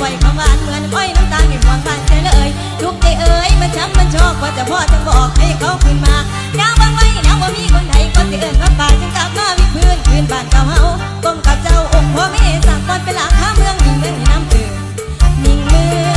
ปล่อยคำวานเหมือนอ้อยน้ำตาลมีหวงบานใจเลยทุกใจเอ้ยมันช้ำมันชอกว่าจะพ่อจะบอกให้เขาขึ้นมาดาวบางไว้ดาวบ่มีคนไหนก็จะเอิญว่าป่าจึงกลับมาวิพื้นคืนบ้านเก่าเฮาก้มกับเจ้าองค์พ่อแม่สั่งก่อนไปหลักข้าเมืองมีเงินให้น้ำเอิญนิ่งมือ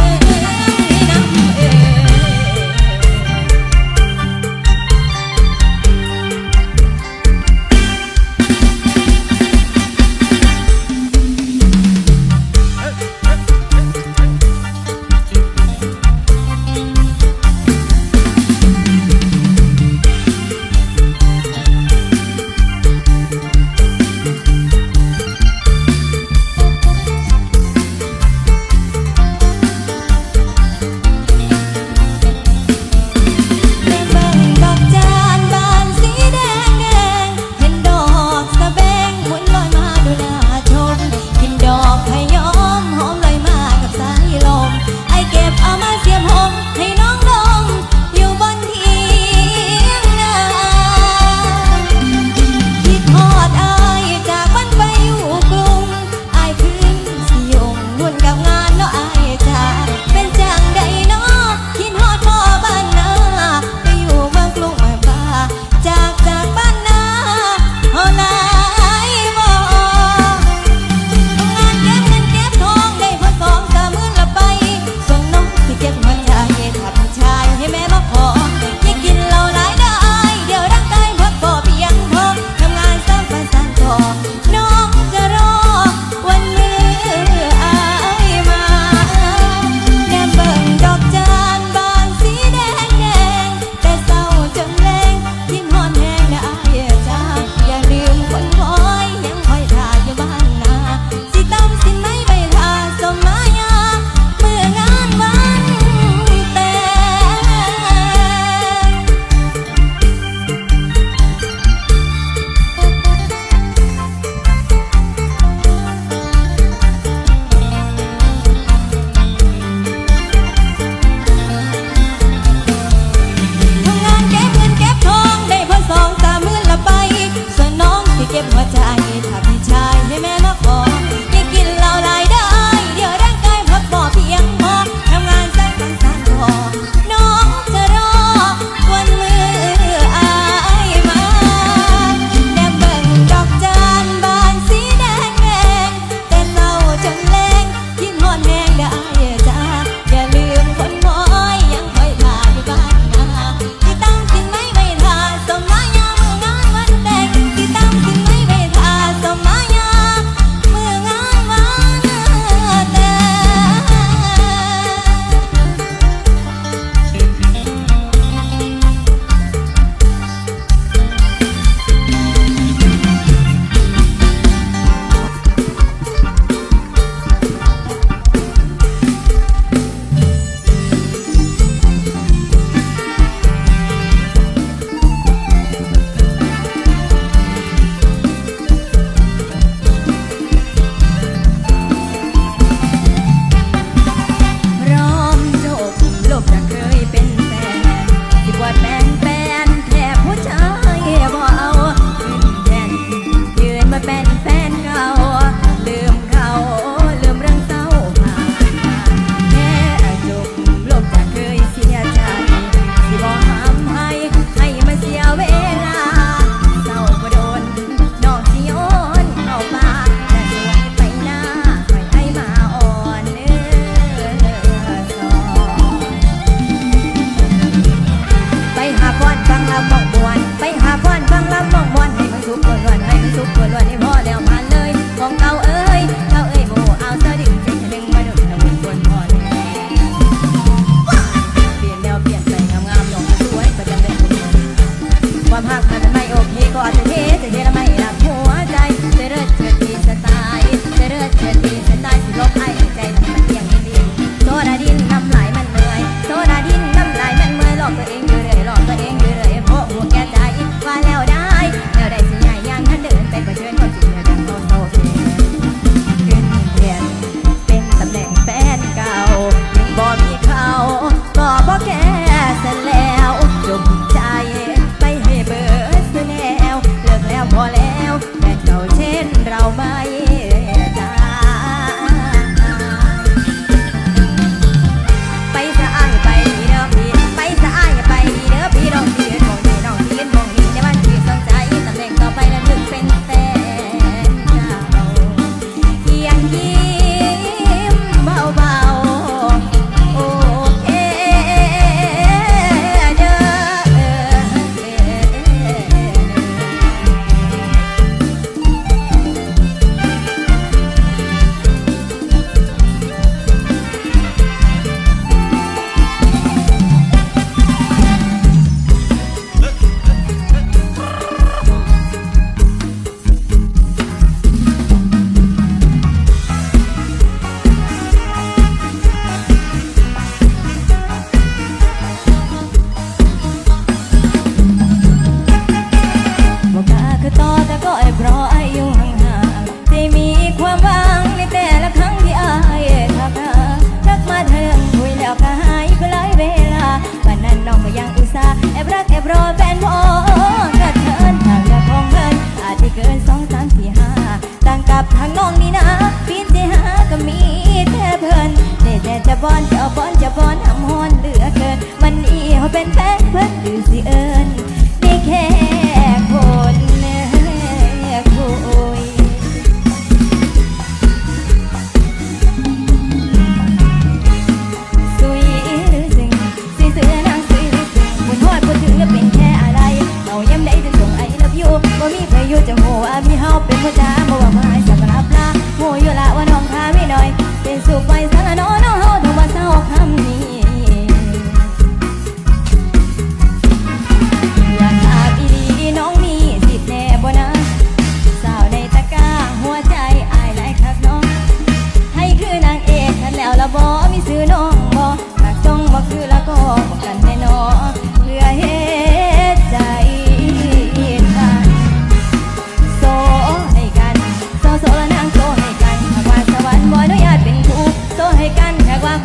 want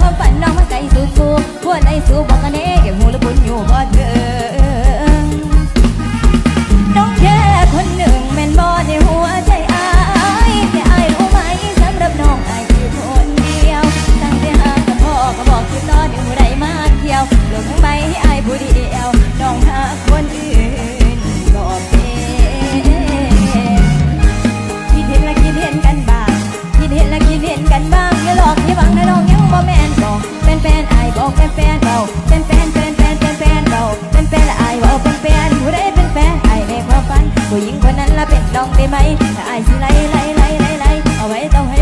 ความฝันน้องมันไกลสู่สู่หัวใจสู่บอกกันเด้ เราเป็นแฟนเป็นแฟนเป็นแฟนเราเป็นแฟนไอว่เป็นแฟนผู้ใดเป็นแฟนไอในความฝันผู้หญิงคนนั้นละเป็นน้องได้ไหมถ้าไอ้สิไล่ไล่ไล่ไล่ไล่เอาไว้ต้องให้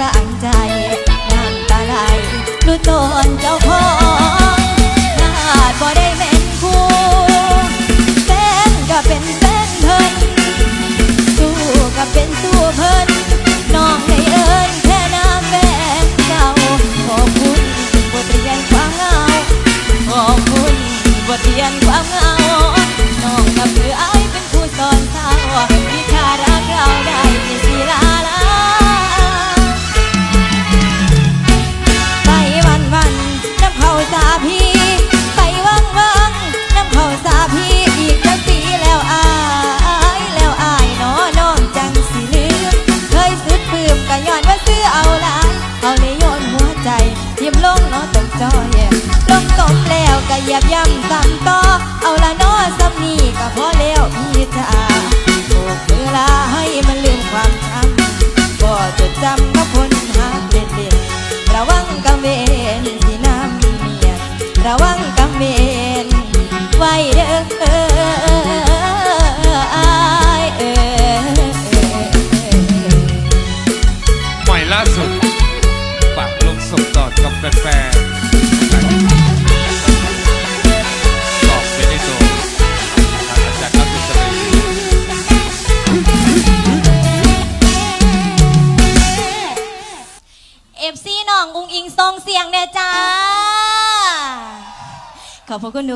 ระอันจา พอแล้วพี่จ๋าโบกเวลาให้มันลืมความช้ำก็จดจำกับคนหาเล่นเล่นๆระวังกังเวนที่น้ำเมียนระวังกังเวนไว้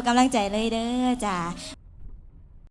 กำลังใจเลยเด้อจ้า